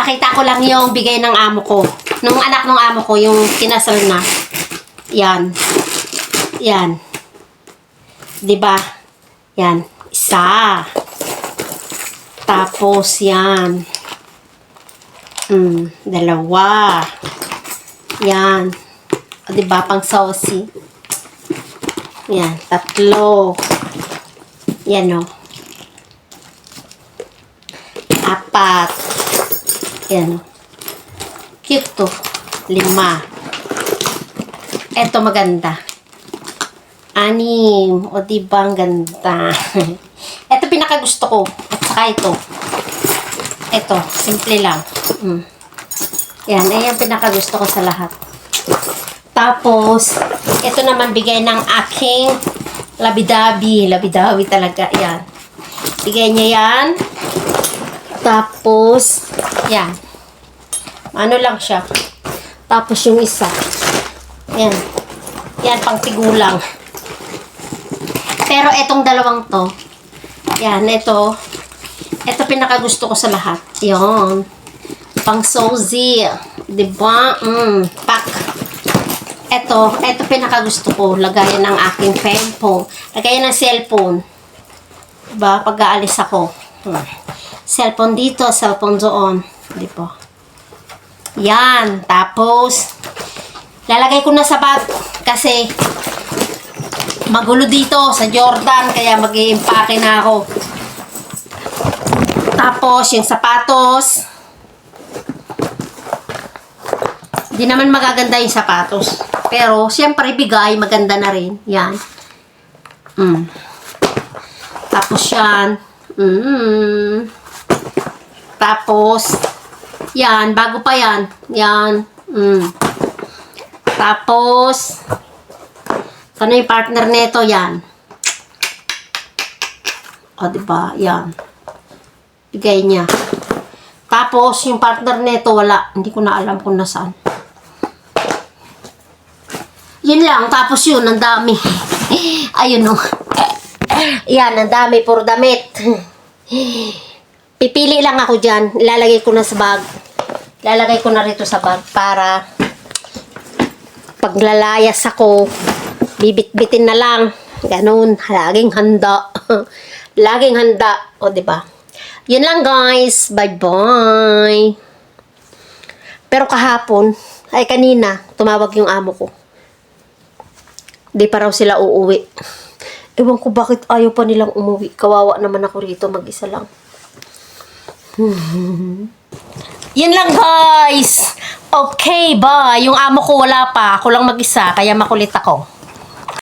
Pakita ko lang yung bigay ng amo ko. Nung anak ng amo ko, yung kinasal na. Yan. Yan. ba? Yan. Isa. Tapos yan. Mm, dalawa. Yan. O, 'di ba pang saucy? Yan, tatlo. Yan o. Apat. Yan. Cute to. Lima. Eto maganda. Anim. O diba ang ganda. Ito pinakagusto ko. At saka ito. Ito. Simple lang. Mm. Yan. Ayan pinakagusto ko sa lahat. Tapos, ito naman bigay ng aking labidabi. Labidabi talaga. Yan. Bigay niya yan. Tapos, yan. Ano lang siya. Tapos yung isa. Yan. Yan, pang tigulang. Pero etong dalawang to, yan, ito, ito pinakagusto ko sa lahat. Yon. Pang sozy. Diba? Mm, pack. Ito, ito pinakagusto ko. Lagayan ng aking phone. Lagayan ng cellphone. Diba? Pag aalis ako. Hmm. Cellphone dito, cellphone doon. Diba? Yan. Tapos, lalagay ko na sa bag kasi magulo dito sa Jordan kaya mag na ako. Tapos, yung sapatos. Di naman magaganda yung sapatos. Pero, siyempre, bigay, maganda na rin. Yan. Mm. Tapos yan. Mm. Tapos, yan, bago pa yan. Yan. Mm. Tapos, ano yung partner nito? Yan. O, diba? Yan. Bigay niya. Tapos, yung partner nito, wala. Hindi ko na alam kung nasaan. Yun lang. Tapos yun, ang dami. Ayun o. Yan, ang dami. Puro damit. Pipili lang ako dyan. Ilalagay ko na sa bag. Ilalagay ko na rito sa bag para paglalayas ako, bibit-bitin na lang. Ganun. Laging handa. Laging handa. O, ba? Yun lang, guys. Bye-bye. Pero kahapon, ay kanina, tumawag yung amo ko. Di pa raw sila uuwi. Ewan ko bakit ayaw pa nilang umuwi. Kawawa naman ako rito, mag-isa lang. Yan lang guys! Okay, bye! Yung amo ko wala pa. Ako lang mag-isa, kaya makulit ako.